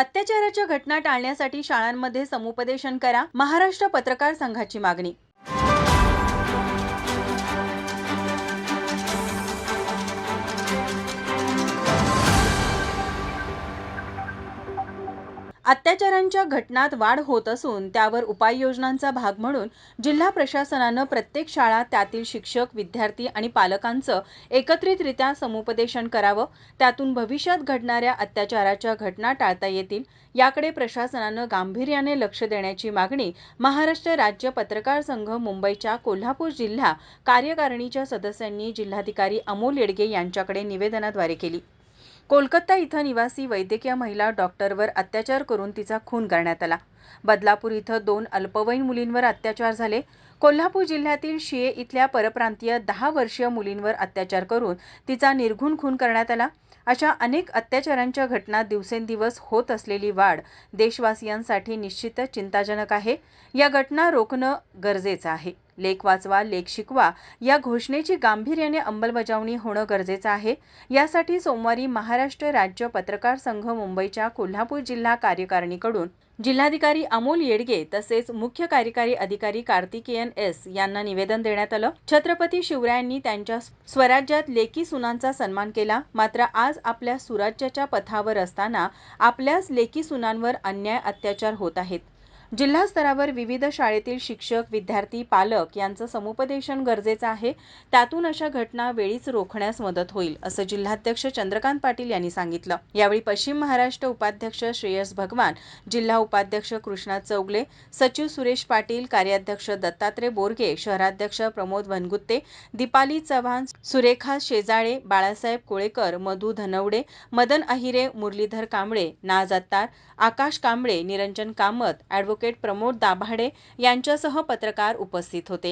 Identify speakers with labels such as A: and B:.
A: अत्याचाराच्या घटना टाळण्यासाठी शाळांमध्ये समुपदेशन करा महाराष्ट्र पत्रकार संघाची मागणी अत्याचारांच्या घटनात वाढ होत असून त्यावर उपाययोजनांचा भाग म्हणून जिल्हा प्रशासनानं प्रत्येक शाळा त्यातील शिक्षक विद्यार्थी आणि पालकांचं एकत्रितरित्या समुपदेशन करावं. त्यातून भविष्यात घडणाऱ्या अत्याचाराच्या घटना टाळता येतील. याकडे प्रशासनानं गांभीर्याने लक्ष देण्याची मागणी महाराष्ट्र राज्य पत्रकार संघ मुंबईच्या कोल्हापूर जिल्हा कार्यकारिणीच्या सदस्यांनी जिल्हाधिकारी अमोल येडगे यांच्याकडे निवेदनाद्वारे केली. कोलकाता इथं निवासी वैद्यकीय महिला डॉक्टरवर अत्याचार करून तिचा खून करण्यात आला. बदलापूर इथं दोन अल्पवयीन मुलींवर अत्याचार झाले. कोल्हापूर जिल्ह्यातील शिये इथल्या परप्रांतीय दहा वर्षीय मुलींवर अत्याचार करून तिचा निर्घुण खून करण्यात आला. अशा अनेक अत्याचारांच्या घटना दिवसेंदिवस होत असलेली वाढ देशवासियांसाठी निश्चितच चिंताजनक आहे. या घटना रोखणं गरजेचं आहे. लेख वाचवा लेख शिकवा या घोषणेची गांभीर्याने अंमलबजावणी होणं गरजेचं आहे. यासाठी सोमवारी महाराष्ट्र राज्य पत्रकार संघ मुंबईच्या कोल्हापूर जिल्हा कार्यकारिणीकडून जिल्हाधिकारी अमोल येडगे तसेच मुख्य कार्यकारी अधिकारी कार्तिकेयन एस यांना निवेदन देण्यात आलं. छत्रपती शिवरायांनी त्यांच्या स्वराज्यात लेकी सुनांचा सन्मान केला. मात्र आज आपल्या सुराज्याच्या पथावर असताना आपल्याच लेकी सुनांवर अन्याय अत्याचार होत आहेत. जिल्हा स्तरावर विविध शाळेतील शिक्षक विद्यार्थी पालक यांचं समुपदेशन गरजेचं आहे. त्यातून अशा घटना वेळीच रोखण्यास मदत होईल असं जिल्हाध्यक्ष चंद्रकांत पाटील यांनी सांगितलं. यावेळी पश्चिम महाराष्ट्र उपाध्यक्ष श्रेयस भगवान जिल्हा उपाध्यक्ष कृष्णा चौगले सचिव सुरेश पाटील कार्याध्यक्ष दत्तात्रय बोरगे शहराध्यक्ष प्रमोद वनगुत्ते दीपाली चव्हाण सुरेखा शेजाळे बाळासाहेब कोळेकर मधु धनवडे मदन अहिरे मुरलीधर कांबळे नाज अत्तार आकाश कांबळे निरंजन कामत ॲडव्होकेट प्रमोद दाभाडे यांच्यासह पत्रकार उपस्थित होते.